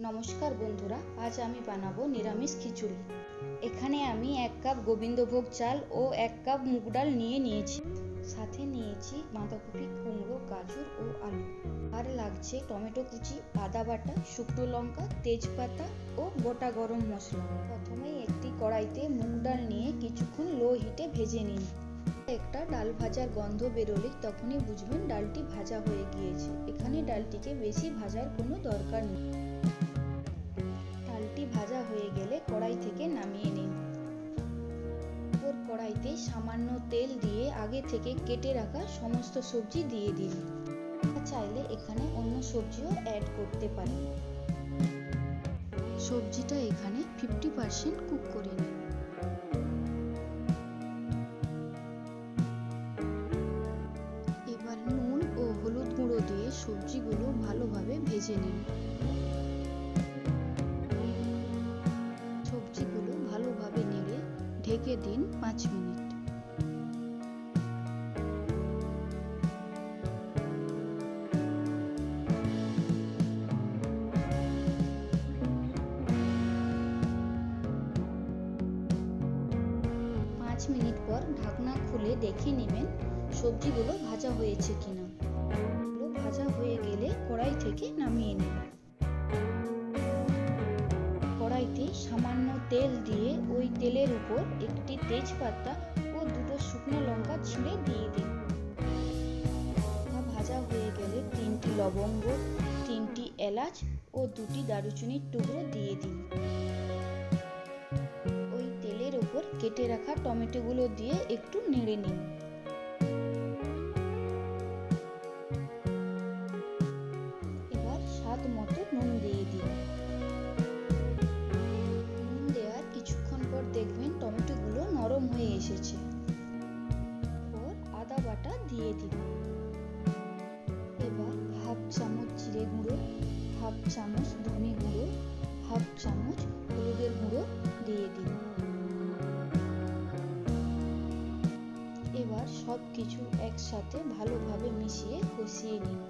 নমস্কার বন্ধুরা, আজ আমি বানাবো নিরামিষ খিচুড়ি। এখানে আমি এক কাপ গোবিন্দভোগ চাল ও এক কাপ মুগ ডাল নিয়ে নিয়েছি। সাথে নিয়েছি বাঁধাকপি, কুমড়ো, গাজর ও আলু। আর লাগছে টমেটো কুচি, আদা বাটা, শুকনো লঙ্কা, তেজপাতা ও গোটা গরম মশলা। প্রথমেই একটি কড়াইতে মুগ ডাল নিয়ে কিছুক্ষণ লো হিটে ভেজে নিন। একটা ডাল ভাজার গন্ধ বেরোলে তখনই বুঝবেন ডালটি ভাজা হয়ে গিয়েছে। এখানে ডালটিকে বেশি ভাজার কোনো দরকার নেই। ডালটি ভাজা হয়ে গেলে কড়াই থেকে নামিয়ে নিন। ওপর কড়াইতে সামান্য তেল দিয়ে আগে থেকে কেটে রাখা সমস্ত সবজি দিয়ে দিন। চাইলে এখানে অন্য সবজিও অ্যাড করতে পারেন। সবজিটা এখানে ফিফটি পার্সেন্ট কুক করে নিন। ভেজে নিন সবজিগুলো ভালোভাবে নেড়ে ঢেকে দিন পাঁচ মিনিট। পাঁচ মিনিট পর ঢাকনা খুলে দেখে নেবেন সবজিগুলো ভাজা হয়েছে কিনা। ভাজা হয়ে গেলে কড়াই থেকে নামিয়ে নিন কড়াইতে সামান্য তেল দিয়ে ওই তেলের উপর একটি তেজপাতা ও দুটো শুকনো লঙ্কা ছিঁড়ে দিয়ে দিন। ভাজা হয়ে গেলে তিনটি লবঙ্গ, তিনটি এলাচ ও দুটি দারুচিনির টুকরো দিয়ে দিন। ওই তেলের উপর কেটে রাখা টমেটোগুলো দিয়ে একটু নেড়ে নিন। এসেছে। পর আদা বাটা দিয়ে দিন। এবার হাফ চামচ জিরে গুঁড়ো, হাফ চামচ ধনে গুঁড়ো, হাফ চামচ হলুদের গুঁড়ো দিয়ে দিন। এবার সব কিছু একসাথে ভালোভাবে মিশিয়ে কষিয়ে নিন।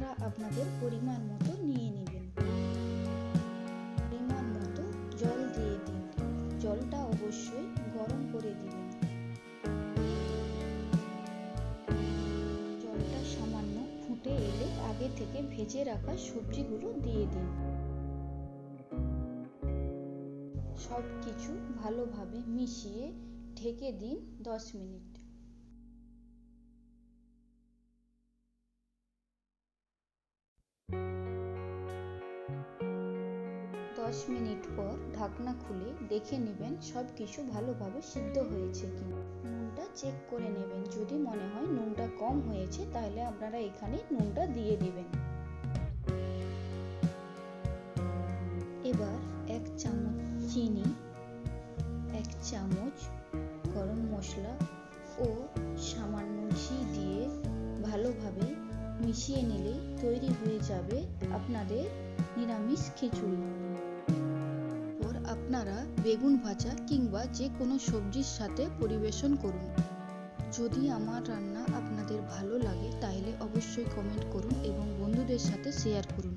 আপনারা আপনাদের পরিমাণ মতো নিয়ে নেবেন। পরিমাণ মতো জল দিয়ে দিন। জলটা অবশ্যই গরম করে দিবেন। জলটা সামান্য ফুটে এলে আগে থেকে ভেজে রাখা সবজিগুলো দিয়ে দিন। সব কিছু ভালোভাবে মিশিয়ে ঢেকে দিন দশ মিনিট। দশ মিনিট পর ঢাকনা খুলে দেখে নেবেন সব কিছু ভালোভাবে সিদ্ধ হয়েছে কিনা। নুনটা চেক করে নেবেন। যদি মনে হয় নুনটা কম হয়েছে, তাহলে আপনারা এখানে নুনটা দিয়ে দেবেন। এবার এক চামচ চিনি, এক চামচ গরম মশলা ও সামান্য ঘি দিয়ে ভালোভাবে মিশিয়ে নিলে তৈরি হয়ে যাবে আপনাদের নিরামিষ খিচুড়ি। আপনারা বেগুন ভাজা কিংবা যে কোনো সবজির সাথে পরিবেশন করুন। যদি আমার রান্না আপনাদের ভালো লাগে, তাহলে অবশ্যই কমেন্ট করুন এবং বন্ধুদের সাথে শেয়ার করুন।